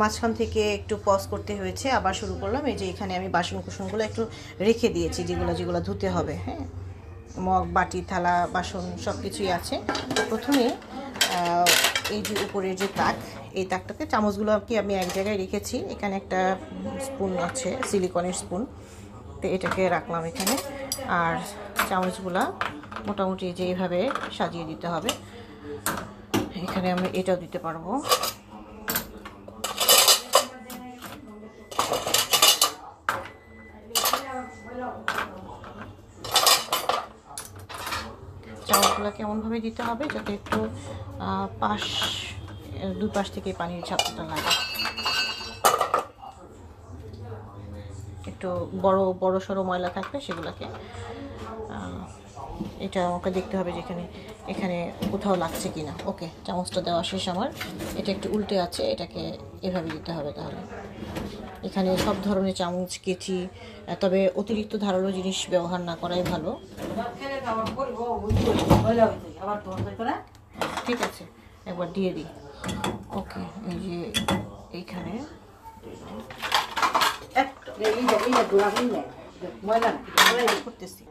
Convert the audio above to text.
মাঝখান থেকে একটু পজ করতে হয়েছে। আবার শুরু করলাম। এই যে এখানে আমি বাসন কুসনগুলো একটু রেখে দিয়েছি, যেগুলো যেগুলো ধুতে হবে হ্যাঁ? মগ, বাটি, থালা, বাসন সব কিছুই আছে প্রথমে এই যে উপরের যে তাক, এই তাকটাতে চামচগুলো কি আমি এক জায়গায় রেখেছি। এখানে একটা স্পুন আছে সিলিকনের স্পুন তো এটাকে রাখলাম এখানে। আর চামচগুলা মোটামুটি যে এইভাবে সাজিয়ে দিতে হবে, এখানে আমি এটাও দিতে পারব। চাউলগুলোকে এমনভাবে দিতে হবে যাতে একটু পাশ আহ, দুই পাশ থেকে পানির ঝাপটা লাগে। একটু বড় বড় সড়ো ময়লা থাকবে সেগুলোকে এটা আমাকে দেখতে হবে যে এখানে এখানে কোথাও লাগছে কি না ওকে চামচটা দেওয়া শেষ আমার। এটা একটু উল্টে আছে এটাকে এভাবে দিতে হবে তাহলে। এখানে সব ধরনের চামচ কেচি তবে অতিরিক্ত ধারালো জিনিস ব্যবহার না করাই ভালো। ঠিক আছে একবার দিয়ে দিই। ওকে এই যে এইখানে। করতেছি।